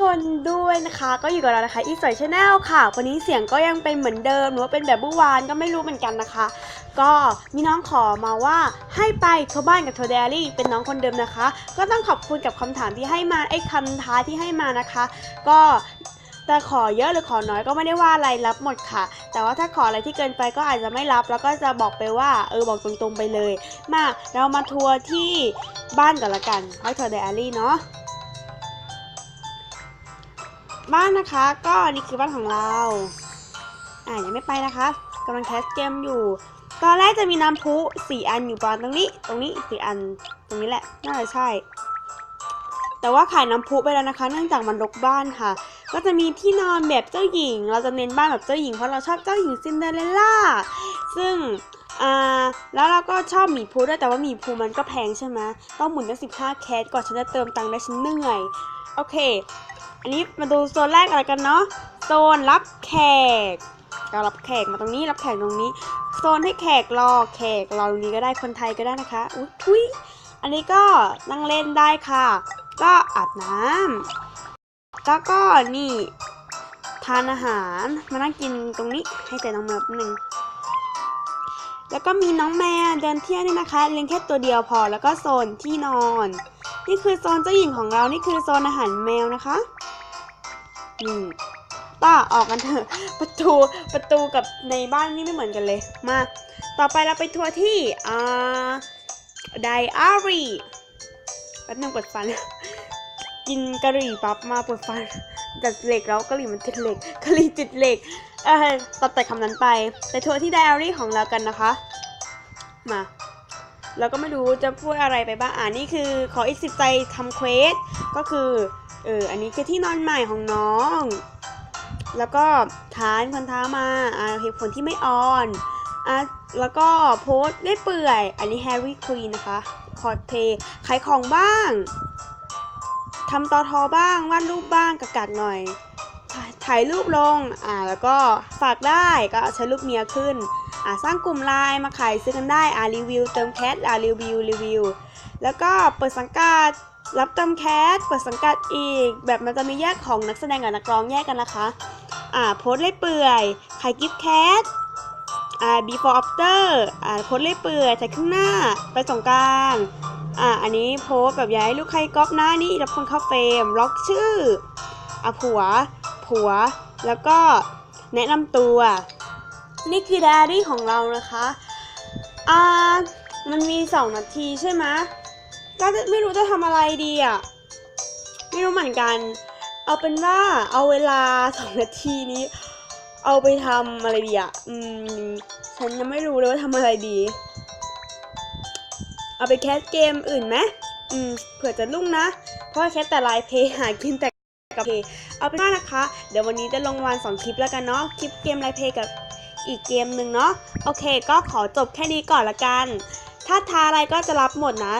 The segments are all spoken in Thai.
คนด้วยนะคะ ก็อยู่กับเรานะคะอีสวยชาแนลค่ะ วันนี้เสียงก็ยังเป็นเหมือนเดิมหรือว่าเป็นแบบเมื่อวานก็ไม่รู้เหมือนกันนะคะ ก็มีน้องขอมาว่าให้ไปเข้าบ้านกับโทเดลี่ เป็นน้องคนเดิมนะคะ ก็ต้องขอบคุณกับคำถามที่ให้มาไอ้คำท้าที่ให้มานะคะ ก็แต่ขอเยอะหรือขอน้อยก็ไม่ได้ว่าอะไรรับหมดค่ะ แต่ว่าถ้าขออะไรที่เกินไปก็อาจจะไม่รับ แล้วก็จะบอกไปว่าเออบอกตรงๆไปเลย มาเรามาทัวร์ที่บ้านก่อนละกันให้โทเดลี่เนาะ บ้านนะคะ ก็นี่คือบ้านของเรา อ่ายังไม่ไปนะคะกำลังแคสเกมอยู่ ตอนแรกจะมีน้ำพุสี่อันอยู่ประมาณตรงนี้ ตรงนี้สี่อัน ตรงนี้แหละ น่าจะใช่ แต่ว่าขายน้ำพุไปแล้วนะคะ เนื่องจากมันรกบ้านค่ะ ก็จะมีที่นอนแบบเจ้าหญิง เราจะเน้นบ้านแบบเจ้าหญิงเพราะเราชอบเจ้าหญิงซินเดอเรลล่า ซึ่ง อ่าแล้วเราก็ชอบหมีพูด้วยแต่ว่าหมีพูมันก็แพงใช่ไหมต้องหมุนตั้งสิบห้าแคสก่อนฉันจะเติมตังค์ได้ฉันเหนื่อยโอเค อันนี้มาดูโซนแรกอะไรกันเนาะโซนรับแขกก็รับแขกมาตรงนี้รับแขกตรงนี้ โซนให้แขกรอแขกรอตรงนี้ก็ได้คนไทยก็ได้นะคะอุ้ยทุยอันนี้ก็นั่งเล่นได้ค่ะ ก็อาบน้ำแล้วก็นี่ทานอาหารมานั่งกินตรงนี้ให้ใส่น้องแมวแป๊บนึง แล้วก็มีน้องแมวเดินเที่ยวนี่นะคะเลี้ยงแค่ตัวเดียวพอแล้วก็โซนที่นอน นี่คือโซนเจ้าหญิงของเรานี่คือโซนอาหารแมวนะคะนี่ป้าออกกันเถอะประตูประตูกับในบ้านนี่ไม่เหมือนกันเลยมาต่อไปเราไปทัวร์ที่อ่าไดอารี่แป๊บนึงปวดฟัน กินกะหรี่ปั๊บมาปวดฟันจัดเหล็กแล้วกะหรี่มันติดเหล็กกะหรี่ติดเหล็ก เออตัดแต่คำนั้นไปไปทัวร์ที่ไดอารี่ของเรากันนะคะ มาแล้วก็ไม่รู้จะพูดอะไรไปบ้างอ่านี่คือขออีกสิบใจทำเควสก็คือเอออันนี้คือที่นอนใหม่ของน้อง แล้วก็ทานคนท้ามาอ่าเหตุผลที่ไม่ออนอะแล้วก็โพสต์ได้เปื่อย อันนี้แฮร์รี่ควีนนะคะ คอร์ดเพย์ขายของบ้างทำตอทอบ้างวาดรูปบ้างกากๆหน่อย ถ่ายรูปลงอ่าแล้วก็ฝากได้ก็ใช้รูปเมียขึ้นอ่าสร้างกลุ่มไลน์มาขายซื้อกันได้อ่ารีวิวเติมแคสอ่ารีวิวรีวิวแล้วก็เปิดสังกัดรับเติมแคสเปิดสังกัดอีก แบบมันจะมีแยกของนักแสดงกับนักร้องแยกกันนะคะอ่าโพสเล่ยเปื่อยขายกิฟต์แคสอ่า before after อ่าโพสเล่ยเปื่อยใส่ข้างหน้าไปสงกรารอ่าอันนี้โพสแบบย้ายลูกใครก๊อปหน้านี่รับคนเข้าเฟรมล็อกชื่ออะผัว ผัว แล้วก็แนะนำตัว นี่คือไดอารี่ของเรานะคะอ่ามันมีสองนาทีใช่ไหมก็จะไม่รู้จะทำอะไรดีอะ ไม่รู้เหมือนกัน เอาเป็นว่าเอาเวลาสองนาทีนี้ เอาไปทำอะไรดีอะ อืม ฉันยังไม่รู้เลยว่าทำอะไรดี เอาไปแคสเกมอื่นไหมอืม เผื่อจะลุ่งนะ เพราะแคสแต่ไลน์เพย์หากินแต่ กับเพย์เอาเป็นว่านะคะ เดี๋ยววันนี้จะลงวันสองคลิปแล้วกันเนาะคลิปเกมไลน์เพย์กับอีกเกมหนึ่งเนาะโอเค ก็ขอจบแค่นี้ก่อนละกัน ถ้าท้าอะไรก็จะรับหมดนะ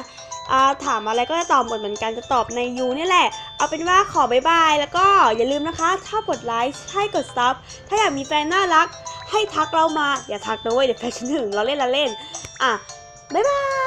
อ่าถามอะไรก็จะตอบหมดเหมือนกันจะตอบในยูนี่แหละ เอาเป็นว่าขอบายบาย แล้วก็อย่าลืมนะคะ ถ้ากดไลค์ให้กดซับถ้าอยากมีแฟนน่ารัก ให้ทักเรามา อย่าทักนะเว้ยเดี๋ยวแฟนฉันถึงเราเล่นละเล่น อะ บ๊ายบาย